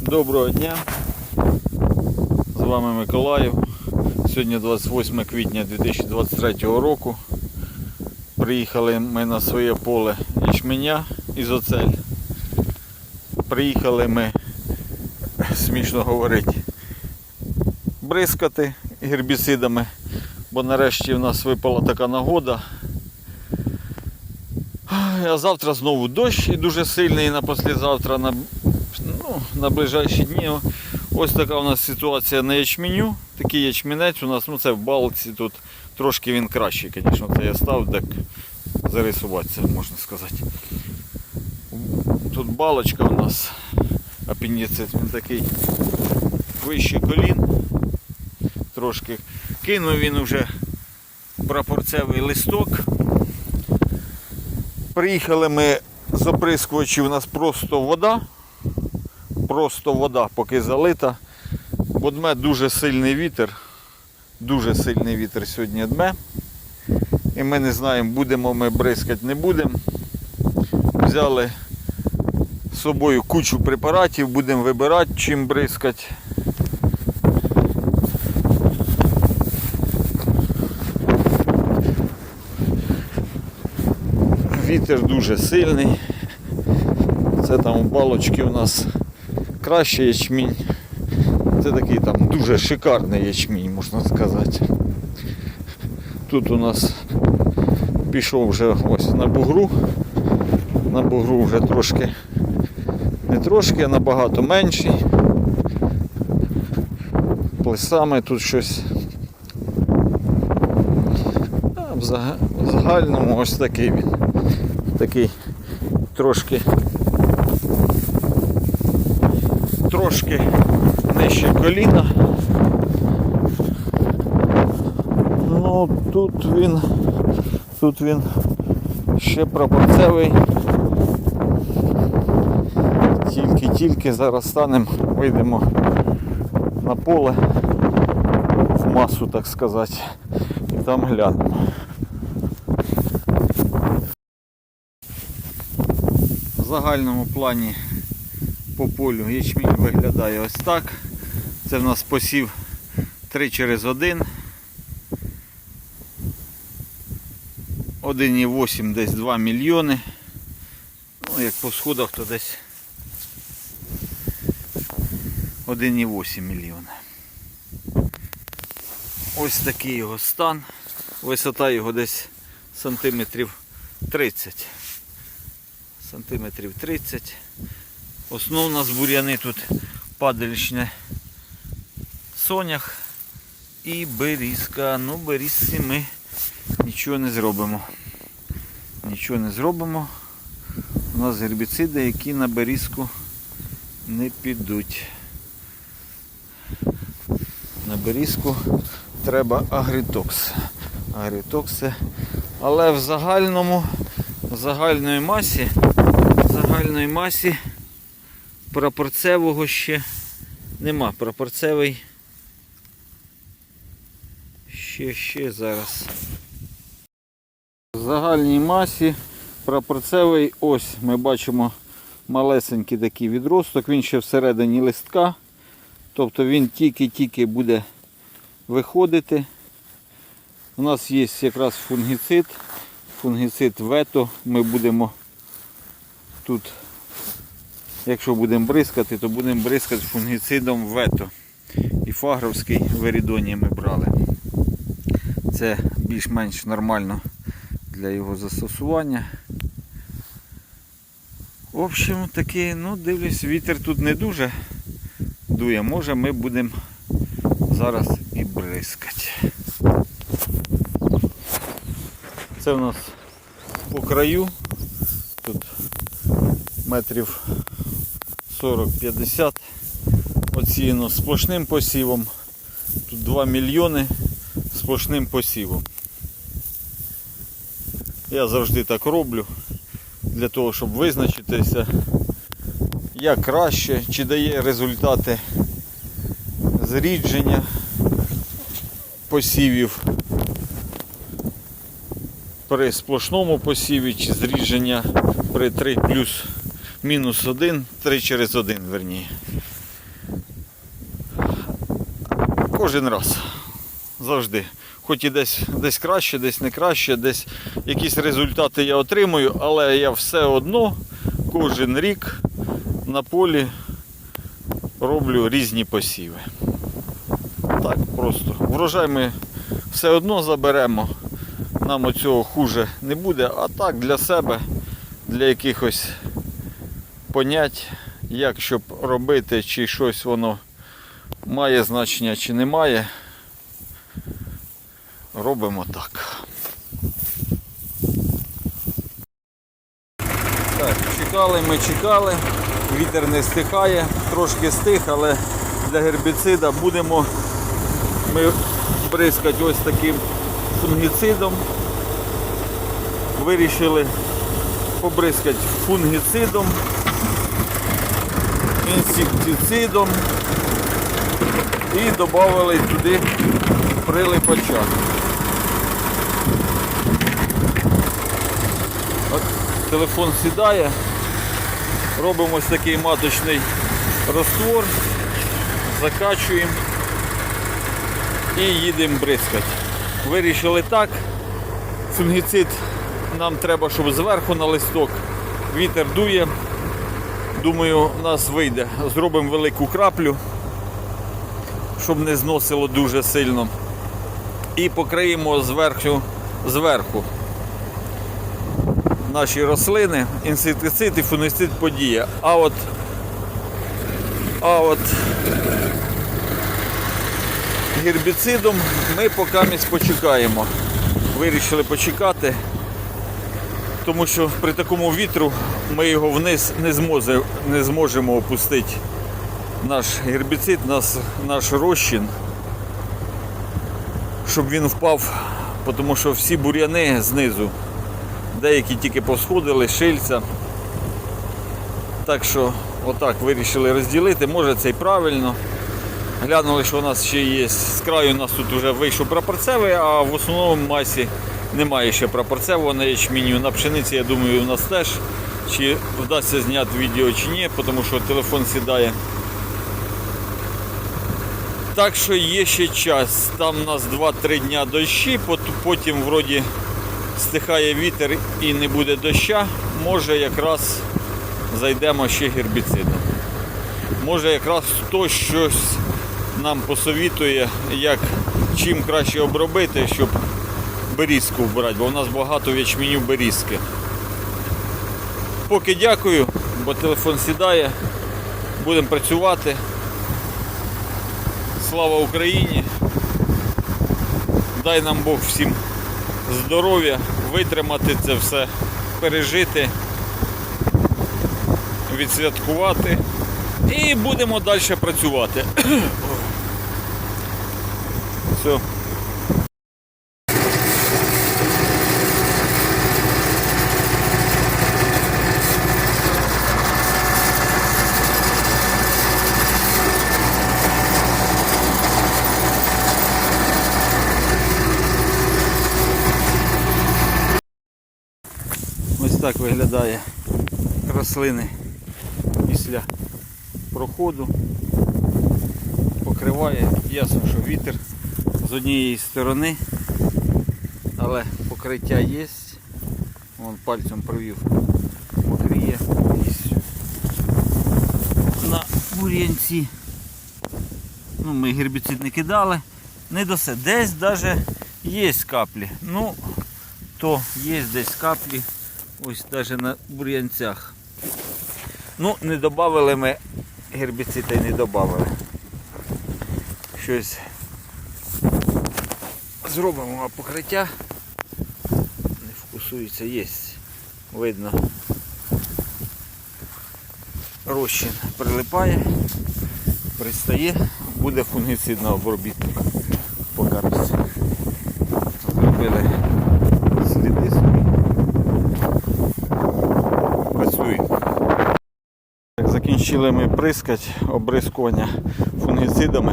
Доброго дня. З вами Миколаїв. Сьогодні 28 квітня 2023 року. Приїхали ми на своє поле ячменя із оцель. Приїхали ми, смішно говорити, бризкати гербіцидами, бо нарешті в нас випала така нагода. А завтра знову дощ і дуже сильний, і на послезавтра на, ну, на ближайші дні. Ось така у нас ситуація на ячменю. Такий ячмінець у нас, ну це в балці тут трошки він кращий, звісно, це я став так зарисуватися, можна сказати. Тут балочка у нас апендицит, він такий вище колін. Трошки кинув він вже прапорцевий листок. Приїхали ми з оприскувачів, у нас просто вода. Просто вода поки залита. Бо дме дуже сильний вітер. Дуже сильний вітер сьогодні дме. І ми не знаємо, будемо ми бризкати, не будемо. Взяли з собою кучу препаратів, будемо вибирати, чим бризкати. Вітер дуже сильний. Це там балочки у нас кращий ячмінь. Це такий там дуже шикарний ячмінь, можна сказати. Тут у нас пішов вже ось на бугру. На бугру вже трошки, не трошки, а набагато менший. Плесами тут щось. А в загальному ось такий він. Такий трошки трошки нижче коліна. Ну тут він тут він ще прапорцевий. Тільки-тільки зараз станемо, вийдемо на поле в масу, так сказати, і там глянемо. В загальному плані полю ячмінь виглядає ось так. Це в нас посів 3 через 1. 1,8 десь 2 мільйони. Ну, як по сходах, то десь 1,8 мільйона. Ось такий його стан. Висота його десь сантиметрів 30. Сантиметрів 30. Основна з бур'яни тут падалічне сонях і берізка. Ну, берізці ми нічого не зробимо. Нічого не зробимо. У нас гербіциди, які на берізку не підуть. На берізку треба. Агритокс це. Але в загальному, в загальної масі, в загальної масі прапорцевого ще нема. Прапорцевий ще ще зараз. В загальній масі прапорцевий ось ми бачимо малесенький такий відросток, він ще всередині листка. Тобто він тільки-тільки буде виходити. У нас є якраз фунгіцид, фунгіцид вето. Ми будемо тут Якщо будемо бризкати, то будемо бризкати фунгіцидом вето. І фагровський верідоній ми брали. Це більш-менш нормально для його застосування. В общем, такий, ну дивлюсь, вітер тут не дуже дує. Може ми будемо зараз і бризкати. Це у нас по краю. Тут метрів 40-50 оціяно сплошним посівом. Тут 2 мільйони сплошним посівом. Я завжди так роблю для того, щоб визначитися, як краще, чи дає результати зрідження посівів при сплошному посіві чи зрідження при 3 плюс мінус один, три через один, верні. Кожен раз. Завжди. Хоч і десь, десь краще, десь не краще, десь якісь результати я отримую, але я все одно кожен рік на полі роблю різні посіви. Так просто. Врожай ми все одно заберемо. Нам оцього хуже не буде, а так для себе, для якихось понять, як щоб робити, чи щось воно має значення, чи не має. Робимо так. Так, чекали, ми чекали, вітер не стихає, трошки стих, але для гербіцида будемо ми бризкати ось таким фунгіцидом. Вирішили побризкати фунгіцидом, інсектицидом і додали туди прилипача. От телефон сідає, робимо ось такий маточний раствор, закачуємо і їдемо бризкати. Вирішили так. Фунгіцид нам треба, щоб зверху на листок вітер дує. Думаю, у нас вийде. Зробимо велику краплю, щоб не зносило дуже сильно. І покриємо зверху, зверху наші рослини, інсектицид і фунгіцид подія. А от, а от гербіцидом ми поки почекаємо. Вирішили почекати, тому що при такому вітру ми його вниз не, змозе, не зможемо опустити. Наш гербіцид, наш, наш розчин, щоб він впав, тому що всі бур'яни знизу, деякі тільки посходили, шильця. Так що отак вирішили розділити, може це і правильно. Глянули, що у нас ще є. З краю у нас тут вже вийшов прапорцевий, а в основному масі немає ще прапорцевого на ячменю. На пшениці, я думаю, у нас теж. Чи вдасться зняти відео чи ні, тому що телефон сідає. Так що є ще час. Там у нас 2-3 дня дощі, потім вроді стихає вітер і не буде доща. Може якраз зайдемо ще гербіцидом. Може якраз хтось щось нам посовітує, як чим краще обробити, щоб берізку вбирати, бо у нас багато в ячменю берізки. Поки дякую, бо телефон сідає. Будемо працювати. Слава Україні! Дай нам Бог всім здоров'я, витримати це все, пережити, відсвяткувати. І будемо далі працювати. Все. Ось так виглядає рослини після проходу. Покриває, ясно, що вітер з однієї сторони, але покриття є. Вон пальцем провів, покриє. На бур'янці. Ну, ми гербіцид не кидали. Не до все. Десь навіть є каплі. Ну, то є десь каплі. Ось навіть на бур'янцях. Ну, не додали ми гербіцида і не додали. Щось зробимо а покриття. Не фокусується, є. Видно. Розчин прилипає, пристає, буде фунгіцидна обробіток по. Зробили сліди собі. Працюємо. Так, Закінчили ми прискати обрискування фунгіцидами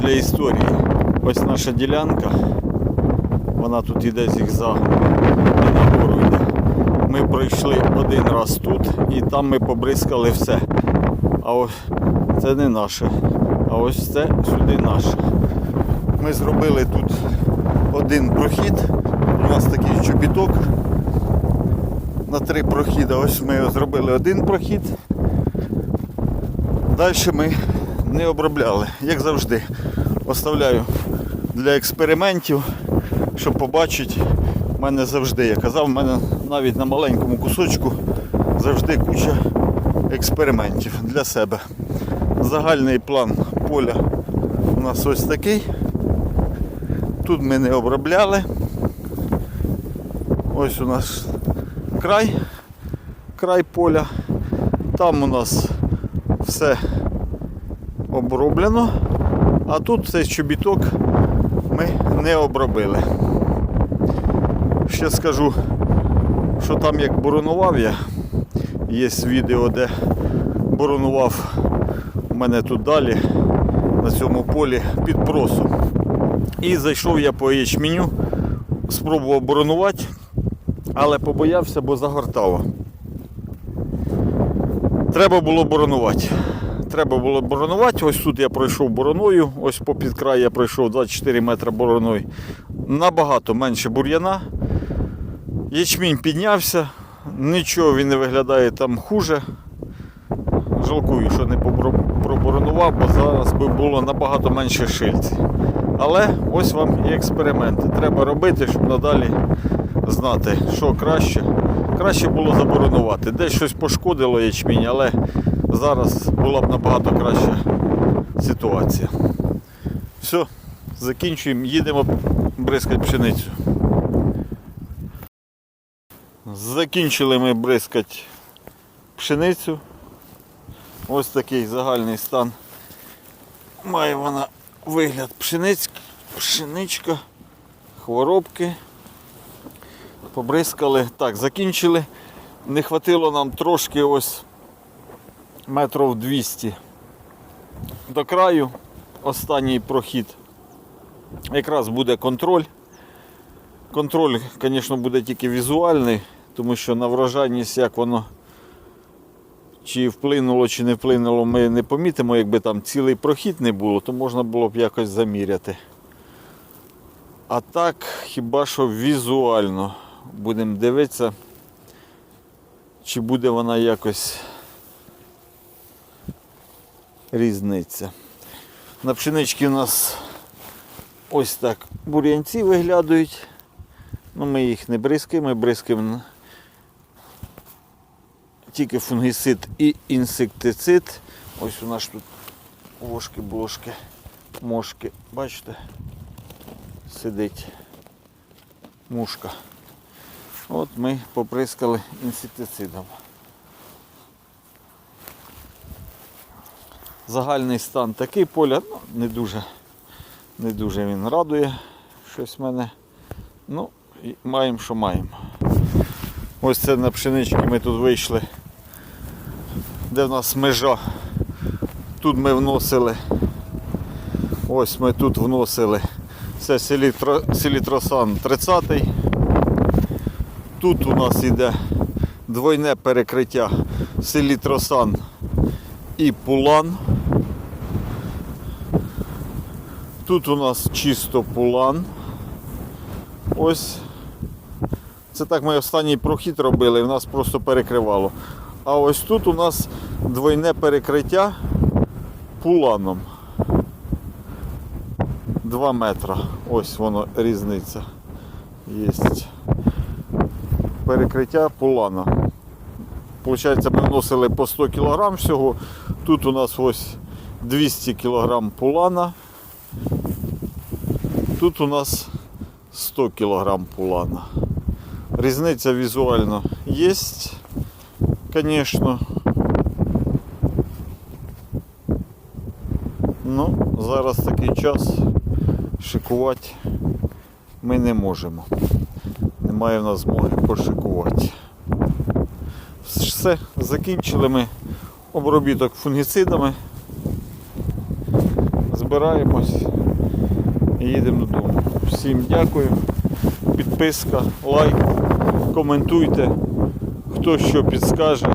для історії. Ось наша ділянка. Вона тут іде зігзагом і нагору йде. ми пройшли один раз тут і там ми побризкали все. А ось це не наше. А ось це сюди наше. Ми зробили тут один прохід. У нас такий чобіток на три прохіди. Ось ми зробили один прохід. Далі ми не обробляли, як завжди. Оставляю для експериментів, щоб побачити. У мене завжди, я казав, у мене навіть на маленькому кусочку завжди куча експериментів для себе. Загальний план поля у нас ось такий. Тут ми не обробляли. Ось у нас край, край поля. Там у нас все оброблено, а тут цей чобіток ми не обробили. Ще скажу, що там як боронував я, є відео, де боронував у мене тут далі, на цьому полі під просом. І зайшов я по ячменю, спробував боронувати, але побоявся, бо загортало. Треба було боронувати. Треба було боронувати. Ось тут я пройшов бороною, ось по край я пройшов 24 метри бороною. Набагато менше бур'яна. Ячмінь піднявся, нічого він не виглядає там хуже. Жалкую, що не проборонував, бо зараз би було набагато менше шильців. Але ось вам і експерименти. Треба робити, щоб надалі знати, що краще. Краще було заборонувати. Десь щось пошкодило ячмінь, але зараз була б набагато краща ситуація. Все, закінчуємо, їдемо бризкати пшеницю. Закінчили ми бризкати пшеницю. Ось такий загальний стан. Має вона вигляд пшениць, пшеничка, хворобки. Побризкали. Так, закінчили. Не хватило нам трошки ось метрів 200 до краю. Останній прохід. Якраз буде контроль. Контроль, звісно, буде тільки візуальний, тому що на врожайність, як воно чи вплинуло, чи не вплинуло, ми не помітимо, якби там цілий прохід не було, то можна було б якось заміряти. А так, хіба що візуально будемо дивитися, чи буде вона якось різниця. На пшеничці у нас ось так бур'янці виглядають. Ну, ми їх не бризкаємо, ми бризкаємо тільки фунгіцид і інсектицид. Ось у нас тут вошки, блошки, мошки. Бачите? Сидить мушка. От ми поприскали інсектицидом. Загальний стан такий поля, ну, не дуже, не дуже він радує щось в мене. Ну, і маємо, що маємо. Ось це на пшенички ми тут вийшли, де в нас межа. Тут ми вносили. Ось ми тут вносили. Це селітро, селітросан 30. Тут у нас йде двойне перекриття селітросан і пулан. Тут у нас чисто пулан. Ось. Це так ми останній прохід робили, в нас просто перекривало. А ось тут у нас двойне перекриття пуланом. 2 метра. Ось воно різниця. Є. Перекриття пулана. Получається, ми вносили по 100 кг всього. Тут у нас ось 200 кг пулана. Тут у нас 100 кг пулана. Різниця візуально є, звісно. Ну, зараз такий час шикувати ми не можемо. Немає в нас змоги пошикувати. Все, закінчили ми обробіток фунгіцидами. Збираємось і їдемо додому. Всім дякую. Підписка, лайк, коментуйте. Хто що підскаже,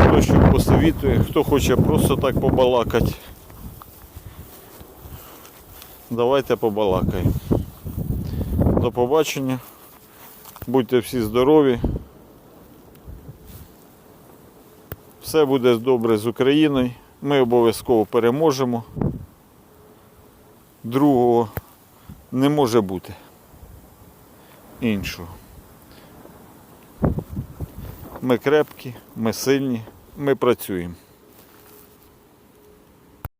хто що посовітує, хто хоче просто так побалакати. Давайте побалакаємо. До побачення. Будьте всі здорові. Все буде добре з Україною. Ми обов'язково переможемо. Другого не може бути. Іншого. Ми крепкі, ми сильні, ми працюємо.